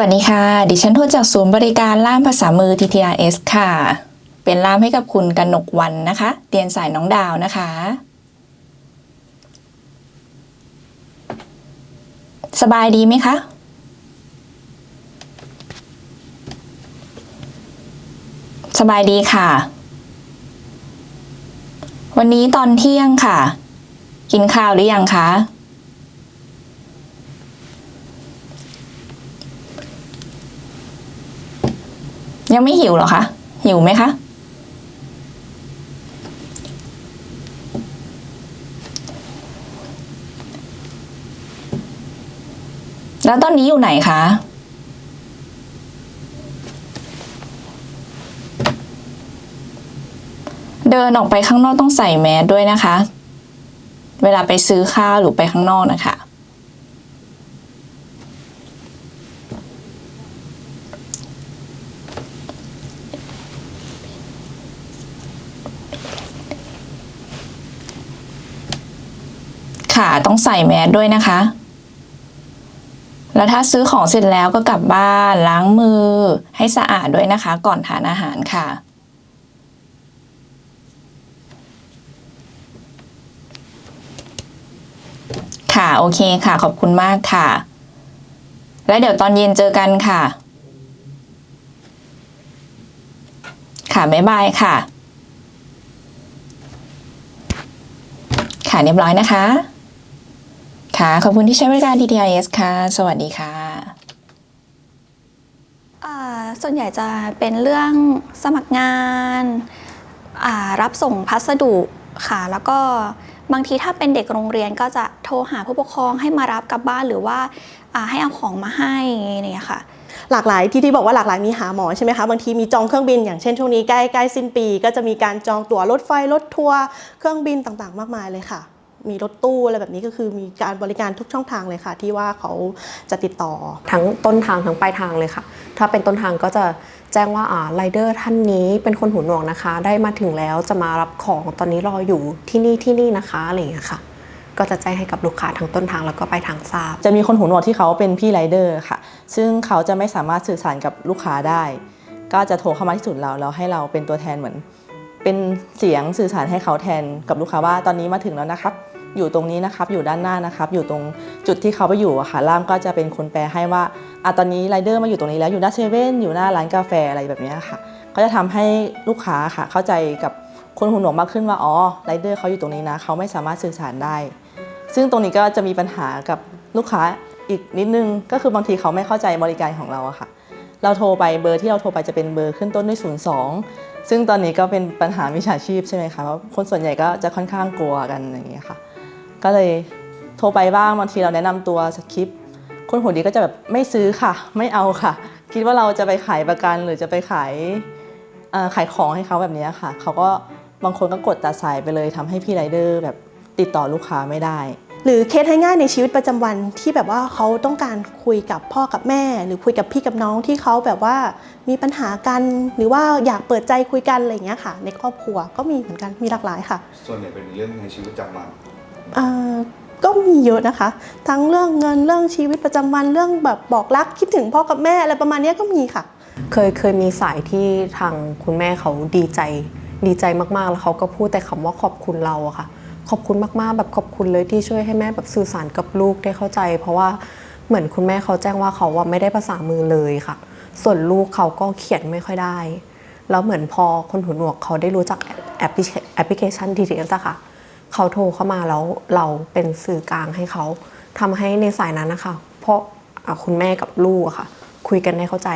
วัสดีค่ะ ดิฉันโทรจากศูนย์บริการล่ามภาษามือ TTRS ค่ะ เป็นล่ามให้กับคุณกนกวันนะคะเรียนสายน้องดาวนะคะ สบายดีไหมคะ สบายดีค่ะ วันนี้ตอนเที่ยงค่ะ กินข้าวหรือยังคะ ยังไม่หิวหรอคะ หิวไหมคะ แล้วตอนนี้อยู่ไหนคะ เดินออกไปข้างนอกต้องใส่แมสด้วยนะคะ เวลาไปซื้อข้าวหรือไปข้างนอกนะคะ ค่ะต้องใส่แมสด้วยนะคะ แล้วถ้าซื้อของเสร็จแล้วก็กลับบ้านล้างมือให้สะอาดด้วยนะคะ ก่อนทานอาหารค่ะ ค่ะโอเคค่ะ ขอบคุณมากค่ะ แล้วเดี๋ยวตอนเย็นเจอกันค่ะ ค่ะบ๊ายบายค่ะค่ะเรียบร้อยนะคะ ค่ะ ขอบคุณที่ใช้บริการ TTIS ค่ะ สวัสดีค่ะอ่าส่วนใหญ่จะเป็นเรื่องสมัครงานอ่ารับส่งพัสดุค่ะ แล้วก็บางทีถ้าเป็นเด็กโรงเรียนก็จะโทรหาผู้ปกครองให้มารับกลับบ้านหรือว่าอ่าให้เอาของมาให้อะไรอย่างเงี้ยค่ะ หลากหลายที่ที่บอกว่าหลากหลายมีหาหมอใช่ไหมคะบางทีมีจองเครื่องบินอย่างเช่นช่วงนี้ใกล้ใกล้สิ้นปี ก็จะมีการจองตั๋วรถไฟรถทัวร์เครื่องบินต่างๆ มากมายเลยค่ะ มีรถตู้อะไรแบบนี้ก็คือมีการบริการทุกช่องทางเลยค่ะ ที่ว่าเขาจะติดต่อ ทั้งต้นทางทั้งปลายทางเลยค่ะ ถ้าเป็นต้นทางก็จะแจ้งว่าอ่าไรเดอร์ท่านนี้เป็นคนหูหนวกนะคะ ได้มาถึงแล้วจะมารับของตอนนี้รออยู่ที่นี่ที่นี่นะคะอะไรอย่างเงี้ยค่ะก็จะแจ้งให้กับลูกค้าทั้งต้นทางแล้วก็ปลายทางทราบ จะมีคนหูหนวกที่เขาเป็นพี่ไรเดอร์ค่ะ ซึ่งเขาจะไม่สามารถสื่อสารกับลูกค้าได้ ก็จะโทรเข้ามาที่ศูนย์เราแล้วให้เราเป็นตัวแทนเหมือน เป็นเสียงสื่อสารให้เขาแทนกับลูกค้าว่าตอนนี้มาถึงแล้วนะครับ อยู่ตรงนี้นะครับ อยู่ด้านหน้านะครับ อยู่ตรงจุดที่เขาไปอยู่อะค่ะล่ามก็จะเป็นคนแปลให้ว่าอะตอนนี้ไรเดอร์มาอยู่ตรงนี้แล้วอยู่หน้าเซเว่นอยู่หน้าร้านกาแฟอะไรแบบนี้ค่ะ ก็จะทำให้ลูกค้าค่ะ เข้าใจกับคนหูหนวกมากขึ้นว่าอ๋อไรเดอร์เขาอยู่ตรงนี้นะเขาไม่สามารถสื่อสารได้ ซึ่งตรงนี้ก็จะมีปัญหากับลูกค้าอีกนิดนึงก็คือบางทีเขาไม่เข้าใจบริการของเราอะค่ะ เราโทรไปเบอร์ที่เราโทรไปจะเป็นเบอร์ขึ้นต้นด้วย 02 ซึ่งตอนนี้ก็เป็นปัญหามิจฉาชีพใช่ไหมคะเพราะคนส่วนใหญ่ก็จะค่อนข้างกลัวกันอย่างเงี้ยค่ะ ก็เลยโทรไปบ้างบางทีเราแนะนำตัวสคริปต์คนหัวดีก็จะแบบไม่ซื้อค่ะ ไม่เอาค่ะ คิดว่าเราจะไปขายประกันหรือจะไปขายขายของให้เขาแบบนี้ค่ะ เขาก็บางคนก็กดตัดสายไปเลยทำให้พี่ไรเดอร์แบบติดต่อลูกค้าไม่ได้ หรือเคสให้ง่ายในชีวิตประจำวันที่แบบว่าเขาต้องการคุยกับพ่อกับแม่ หรือคุยกับพี่กับน้องที่เขาแบบว่ามีปัญหากันหรือว่าอยากเปิดใจคุยกันอะไรอย่างเงี้ยค่ะ ในครอบครัวก็มีเหมือนกันมีหลากหลายค่ะ ส่วนใหญ่เป็นเรื่องในชีวิตประจำวันเอ่อก็มีเยอะนะคะ ทั้งเรื่องเงินเรื่องชีวิตประจำวันเรื่องแบบบอกรักคิดถึงพ่อกับแม่อะไรประมาณเนี้ยก็มีค่ะ เคยเคยมีสายที่ทางคุณแม่เขาดีใจ ดีใจมากๆแล้วเขาก็พูดแต่คำว่าขอบคุณเราอะค่ะ ขอบคุณมากๆ แบบขอบคุณเลยที่ช่วยให้แม่แบบสื่อสารกับลูกได้เข้าใจ เพราะว่าเหมือนคุณแม่เขาแจ้งว่าเขาว่าไม่ได้ภาษามือเลยค่ะ ส่วนลูกเขาก็เขียนไม่ค่อยได้ แล้วเหมือนพอคนหูหนวกเขาได้รู้จักแอปพลิเคแอปพลิเคชัน TTS อะค่ะเขาโทรเข้ามาแล้วเราเป็นสื่อกลางให้เขาทำให้ในสายนั้นนะคะ เพราะอะคุณแม่กับลูกอะค่ะ คุยกันได้เข้าใจ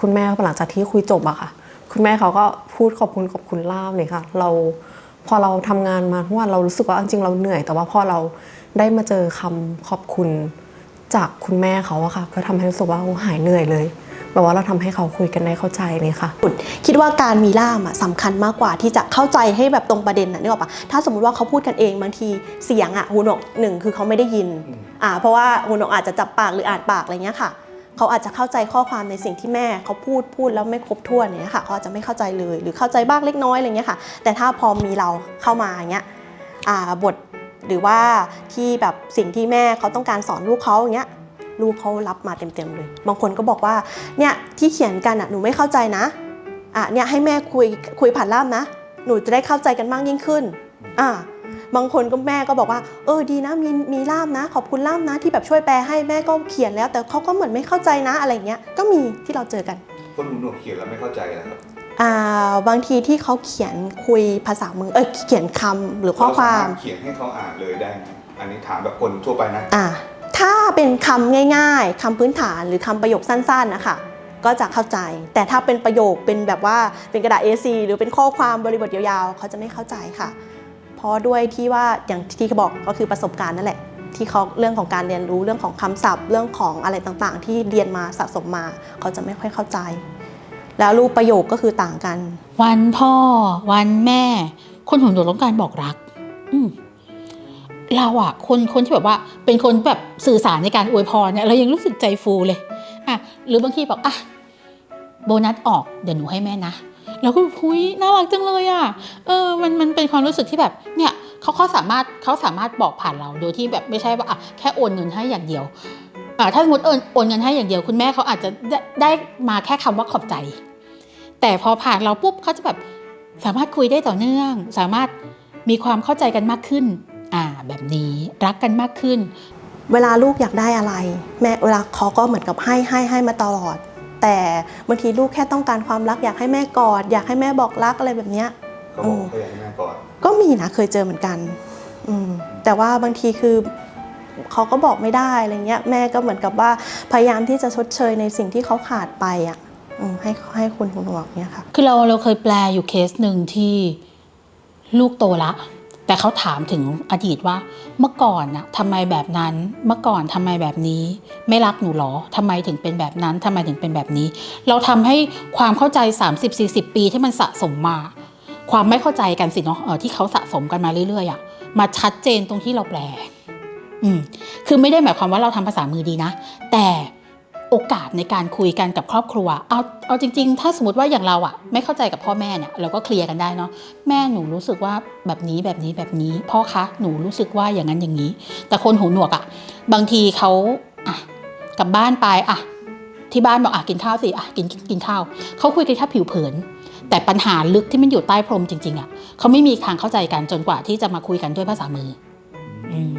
คุณแม่หลังจากที่คุยจบอะค่ะ คุณแม่เขาก็พูดขอบคุณขอบคุณล่ามเลยค่ะ เรา พอเราทำงานมาทุกวันเรารู้สึกว่าจริงเราเหนื่อย แต่ว่าพอเราได้มาเจอคำขอบคุณจากคุณแม่เขาอะค่ะก็ทำให้รู้สึกว่าหายเหนื่อยเลยแบบว่าเราทำให้เขาคุยกันได้เข้าใจเลยค่ะ คิดว่าการมีล่ามอะสำคัญมากกว่าที่จะเข้าใจให้แบบตรงประเด็นนะนึกออกปะถ้าสมมติว่าเขาพูดกันเองบางทีเสียงอะหูหนวกหนึ่งคือเขาไม่ได้ยินอ่าเพราะว่าหูหนวกอาจจะจับปากหรืออ่านปากอะไรเงี้ยค่ะ เขาอาจจะเข้าใจข้อความในสิ่งที่แม่เขาพูดพูดแล้วไม่ครบถ้วนเนี้ยค่ะเขาอาจจะไม่เข้าใจเลย หรือเข้าใจบ้างเล็กน้อยอะไรเงี้ยค่ะ แต่ถ้าพอมีเราเข้ามาอย่างเงี้ยบทหรือว่าที่แบบสิ่งที่แม่เขาต้องการสอนลูกเขาอย่างเงี้ยลูกเขารับมาเต็มๆเลย บางคนก็บอกว่าเนี่ยที่เขียนกันอะหนูไม่เข้าใจนะอะเนี่ยให้แม่คุยคุยผ่านล่ามนะ หนูจะได้เข้าใจกันมากยิ่งขึ้นอะ บางคนก็แม่ก็บอกว่า เออดีนะมีมีล่ามนะ ขอบคุณล่ามนะ ที่แบบช่วยแปลให้แม่ก็เขียนแล้ว แต่เขาก็เหมือนไม่เข้าใจนะอะไรเงี้ยก็มีที่เราเจอกัน คนหูหนวกเขียนแล้วไม่เข้าใจนะครับอ่าบางทีที่เขาเขียนคุยภาษามือเออเขียนคำหรือข้อความเรสรถเขียนให้เขาอ่านเลยได้ไหมอันนี้ถามแบบคนทั่วไปนะอ่าถ้าเป็นคำง่าย ๆคำพื้นฐานหรือคำประโยคสั้นๆนะคะก็จะเข้าใจ แต่ถ้าเป็นประโยคเป็นแบบว่าเป็นกระดาษ A4 หรือเป็นข้อความบริบทยาวๆ เขาจะไม่เข้าใจค่ะเพ ราะด้วยที่ว่าอย่างที่เขาบอกก็คือประสบการณ์นั่นแหละ ที่เขาเรื่องของการเรียนรู้เรื่องของคำศัพท์ เรื่องของอะไรต่างๆ ที่เรียนมาสะสมมา เขาจะไม่ค่อยเข้าใจ แล้วรูปประโยคก็คือต่างกัน วันพ่อ วันแม่ คนหูหนวกต้องการบอกรัก อืเราอะคนคนที่แบบว่าเป็นคนแบบสื่อสารในการอวยพรเนี่ยเรายังรู้สึกใจฟูเลยอะหรือบางทีบอกอะโบนัสออกเดี๋ยวหนูให้แม่นะ เราก็หุยน่ารักจังเลยอะเออมันมันเป็นความรู้สึกที่แบบเนี่ยเขาเขาสามารถเขาสามารถบอกผ่านเราโดยที่แบบไม่ใช่ว่าอะแค่โอนเงินให้อย่างเดียวอ่าถ้าสมมติโอนโอนเงินให้อย่างเดียว คุณแม่เขาอาจจะได้ได้มาแค่คำว่าขอบใจ แต่พอผ่านเราปุ๊บเขาจะแบบสามารถคุยได้ต่อเนื่อง สามารถมีความเข้าใจกันมากขึ้นอ่าแบบนี้รักกันมากขึ้น เวลาลูกอยากได้อะไร แม่เวลาเขาก็เหมือนกับให้ให้ให้มาตลอด แต่บางทีลูกแค่ต้องการความรักอยากให้แม่กอด อยากให้แม่บอกรักอะไรแบบเนี้ยเขาบอกเขาอยากให้แม่กอดก็มีนะเคยเจอเหมือนกัน อืมแต่ว่าบางทีคือเขาก็บอกไม่ได้อะไรเงี้ยแม่ก็เหมือนกับว่าพยายามที่จะชดเชยในสิ่งที่เขาขาดไปอะอืมให้ให้คุณหูหนวกเนี่ยค่ะ คือเราเราเคยแปลอยู่เคสหนึ่งที่ลูกโตละ แต่เขาถามถึงอดีตว่า เมื่อก่อนนะทำไมแบบนั้น เมื่อก่อนทำไมแบบนี้ ไม่รักหนูหรอทำไมถึงเป็นแบบนั้นทำไมถึงเป็นแบบนี้ เราทำให้ความเข้าใจ 30-40 ปีที่มันสะสมมา ความไม่เข้าใจกันสิเนาะเออที่เขาสะสมกันมาเรื่อยๆอะมาชัดเจนตรงที่เราแปลอืมคือไม่ได้หมายความว่าเราทำภาษามือดีนะ แต่ โอกาสในการคุยกันกับครอบครัว เอาเอาจริง ๆ ถ้าสมมติว่าอย่างเราอะไม่เข้าใจกับพ่อแม่เนี่ยเราก็เคลียร์กันได้เนาะแม่หนูรู้สึกว่าแบบนี้แบบนี้แบบนี้พ่อคะหนูรู้สึกว่าอย่างนั้นอย่างนี้ แต่คนหูหนวกอะบางทีเขาอะกลับบ้านไปอะที่บ้านบอกอะกินข้าวสิอะกินกินกินข้าวเขาคุยกันแค่ผิวเผิน แต่ปัญหาลึกที่มันอยู่ใต้พรมจริง ๆอะเขาไม่มีทางเข้าใจกันจนกว่าที่จะมาคุยกันด้วยภาษามืออืม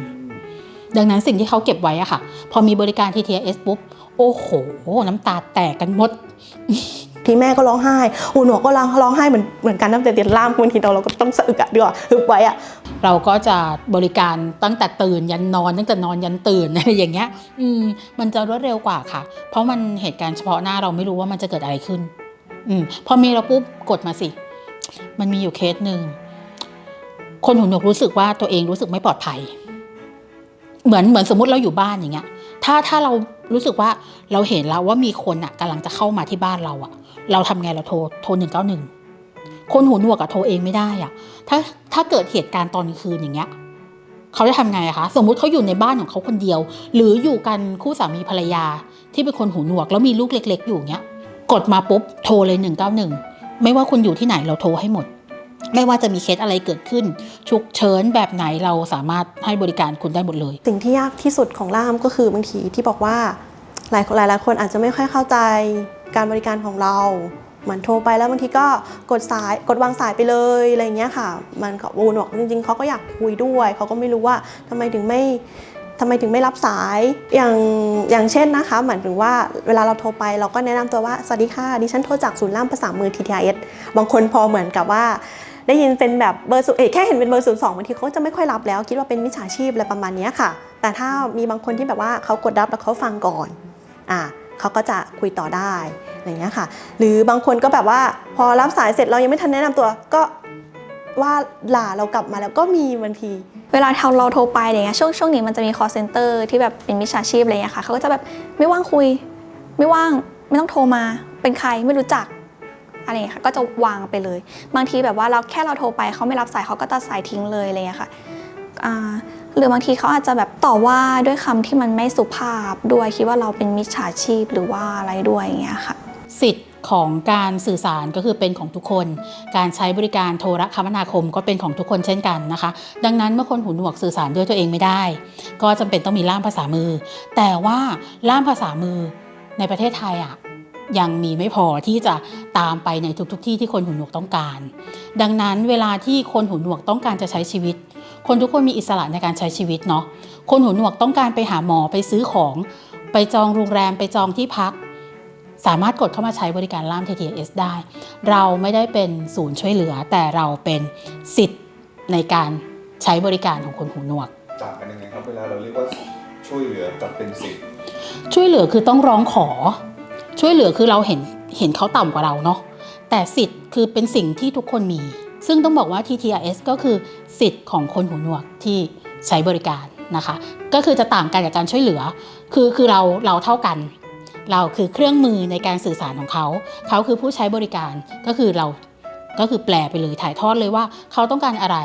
ดังนั้นสิ่งที่เขาเก็บไว้อะค่ะ พอมีบริการ TTS ปุ๊บ โอ้โห น้ำตาแตกกันหมด ที่แม่ก็ร้องไห้หูหนวกก็ร้องร้องไห้เหมือนเหมือนกันตั้งแต่เรียนล่ามบางทีเราเราก็ต้องสะอึกอะดีกว่าฮึบไว้อะเราก็จะบริการตั้งแต่ตื่นยันนอน ตั้งแต่นอนยันตื่นอะไรอย่างเงี้ย อืม มันจะรวดเร็วกว่าค่ะ เพราะมันเหตุการณ์เฉพาะหน้าเราไม่รู้ว่ามันจะเกิดอะไรขึ้น อืม พอมีเราปุ๊บกดมาสิ มันมีอยู่เคสหนึ่ง คนหูหนวกรู้สึกว่าตัวเองรู้สึกไม่ปลอดภัย เหมือนเหมือนสมมติเราอยู่บ้านอย่างเงี้ย ถ้าถ้าเรารู้สึกว่าเราเห็นแล้วว่ามีคนอะกำลังจะเข้ามาที่บ้านเราอะ เราทำไงเราโทรโทรหนึ่งเก้าหนึ่งคนหูหนวกอะโทรเองไม่ได้อะ ถ้าถ้าเกิดเหตุการณ์ตอนกลางคืนอย่างเงี้ยเขาจะทำไงอะคะสมมุติเขาอยู่ในบ้านของเขาคนเดียว หรืออยู่กันคู่สามีภรรยาที่เป็นคนหูหนวก แล้วมีลูกเล็ก ๆ อยู่เงี้ย กดมาปุ๊บโทรเลยหนึ่งเก้าหนึ่งไม่ว่าคุณอยู่ที่ไหนเราโทรให้หมด ไม่ว่าจะมีเคสอะไรเกิดขึ้น ฉุกเฉินแบบไหนเราสามารถให้บริการคุณได้หมดเลย สิ่งที่ยากที่สุดของล่ามก็คือบางทีที่บอกว่าหลายหลายหลายคนอาจจะไม่ค่อยเข้าใจการบริการของเราเหมือนโทรไปแล้วบางทีก็กดสายกดวางสายไปเลยอะไรอย่างเงี้ยค่ะ มันก็วูนบอกจริง ๆเขาก็อยากคุยด้วยเขาก็ไม่รู้ว่าทำไมถึงไม่ทำไมถึงไม่รับสายอย่างอย่างเช่นนะคะหมายถึงว่าเวลาเราโทรไปเราก็แนะนำตัวว่าสวัสดีค่ะดิฉันโทรจากศูนย์ล่ามภาษามือ TTS บางคนพอเหมือนกับว่า ได้ยินเป็นแบบเบอร์ศูนย์เอยแค่เห็นเป็นเบอร์ศูนย์สองบางทีเขาจะไม่ค่อยรับแล้ว คิดว่าเป็นมิจฉาชีพอะไรประมาณนี้ค่ะ แต่ถ้ามีบางคนที่แบบว่าเขากดรับแล้วเขาฟังก่อนอ่าเขาก็จะคุยต่อได้อะไรเงี้ยค่ะ หรือบางคนก็แบบว่าพอรับสายเสร็จเรายังไม่ทันแนะนำตัวก็ว่าหล่าเรากลับมาแล้วก็มีบางที เวลาเราเราโทรไปอะไรเงี้ยช่วงช่วงนี้มันจะมี call center ที่แบบเป็นมิจฉาชีพอะไรเงี้ยค่ะเขาก็จะแบบไม่ว่างคุย ไม่ว่างไม่ต้องโทรมาเป็นใครไม่รู้จัก อะไรเงี้ยค่ะก็จะวางไปเลย บางทีแบบว่าเราแค่เราโทรไปเขาไม่รับสายเขาก็ตัดสายทิ้งเลยอะไรเงี้ยค่ะอ่าหรือบางทีเขาอาจจะแบบต่อว่าด้วยคำที่มันไม่สุภาพด้วยคิดว่าเราเป็นมิจฉาชีพหรือว่าอะไรด้วยอย่างเงี้ยค่ะ สิทธิ์ของการสื่อสารก็คือเป็นของทุกคน การใช้บริการโทรคมนาคมก็เป็นของทุกคนเช่นกันนะคะ ดังนั้นเมื่อคนหูหนวกสื่อสารด้วยตัวเองไม่ได้ ก็จำเป็นต้องมีล่ามภาษามือ แต่ว่าล่ามภาษามือในประเทศไทยอะ ยังมีไม่พอที่จะตามไปในทุกๆทที่ที่คนหูหนวกต้องการ ดังนั้นเวลาที่คนหูหนวกต้องการจะใช้ชีวิต คนทุกคนมีอิสระในการใช้ชีวิตเนาะคนหูหนวกต้องการไปหาหมอไปซื้อของ ไปจองโรงแรมไปจองที่พัก สามารถกดเข้ามาใช้บริการล่าม TTS ได้ เราไม่ได้เป็นศูนย์ช่วยเหลือ แต่เราเป็นสิทธิ์ในการใช้บริการของคนหูหนวกต่างกันยังไงครับเวลาเราเรียกว่าช่วยเหลือกับเป็นสิทธิ์ช่วยเหลือคือต้องร้องขอ ช่วยเหลือคือเราเห็นเห็นเขาต่ำกว่าเราเนาะแต่สิทธิ์คือเป็นสิ่งที่ทุกคนมี ซึ่งต้องบอกว่า TTRS ก็คือสิทธิ์ของคนหูหนวกที่ใช้บริการนะคะ ก็คือจะต่างกันกับการช่วยเหลือ คือคือเราเราเท่ากัน เราคือเครื่องมือในการสื่อสารของเขา เขาคือผู้ใช้บริการก็คือเราก็คือแปลไปเลยถ่ายทอดเลยว่าเขาต้องการอะไร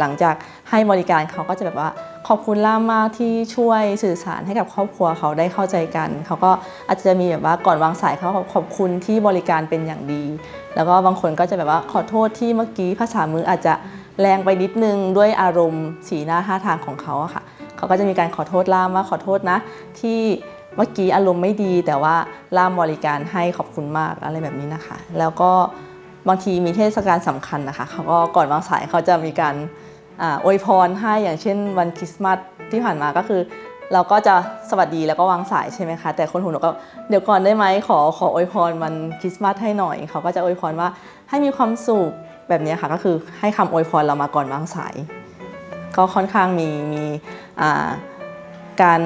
หลังจากให้บริการเขาก็จะแบบว่าขอบคุณล่ามมากที่ช่วยสื่อสารให้กับครอบครัวเขาได้เข้าใจกัน เขาก็อาจจะมีแบบว่าก่อนวางสายเขาขอบคุณที่บริการเป็นอย่างดี แล้วก็บางคนก็จะแบบว่าขอโทษที่เมื่อกี้ภาษามืออาจจะแรงไปนิดนึงด้วยอารมณ์สีหน้าท่าทางของเขาอะค่ะ เขาก็จะมีการขอโทษล่ามว่าขอโทษนะ ที่เมื่อกี้อารมณ์ไม่ดี แต่ว่าล่ามบริการให้ขอบคุณมากอะไรแบบนี้นะคะ แล้วก็ บางทีมีเทศกาลสำคัญนะคะเขาก็ก่อนวางสายเขาจะมีการอวยพรให้อย่างเช่นวันคริสต์มาสที่ผ่านมาก็คือ เราก็จะสวัสดีแล้วก็วางสายใช่ไหมคะ แต่คนหูหนวกก็เดี๋ยวก่อนได้ไหมขอขออวยพรวันคริสต์มาสให้หน่อยเขาก็จะอวยพรว่าให้มีความสุขแบบนี้ค่ะก็คือให้คำอวยพรเรามาก่อนวางสาย ก็ค่อนข้างมีมีการ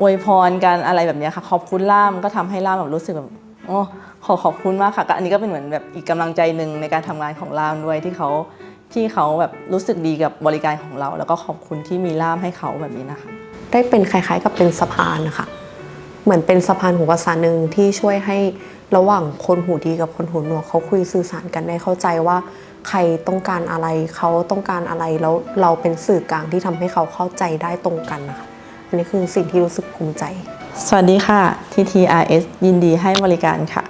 อวยพรการอะไรแบบนี้ค่ะขอบคุณล่ามก็ทำให้ล่ามแบบรู้สึกแบบโอ้ ขอขอบคุณมากค่ะก็อันนี้ก็เป็นเหมือนแบบอีกกำลังใจหนึ่งในการทำงานของล่ามด้วยที่เขาที่เขาแบบรู้สึกดีกับบริการของเรา แล้วก็ขอบคุณที่มีล่ามให้เขาแบบนี้นะคะ ได้เป็นคล้ายๆกับเป็นสะพานนะคะเหมือนเป็นสะพานหูภาษาหนึ่งที่ช่วยให้ระหว่างคนหูดีกับคนหูหนวกเขาคุยสื่อสารกันได้เข้าใจว่า ใครต้องการอะไรเขาต้องการอะไรแล้วเราเป็นสื่อกลางที่ทำให้เขาเข้าใจได้ตรงกันนะคะอันนี้คือสิ่งที่รู้สึกภูมิใจ สวัสดีค่ะ TTRS ยินดีให้บริการค่ะ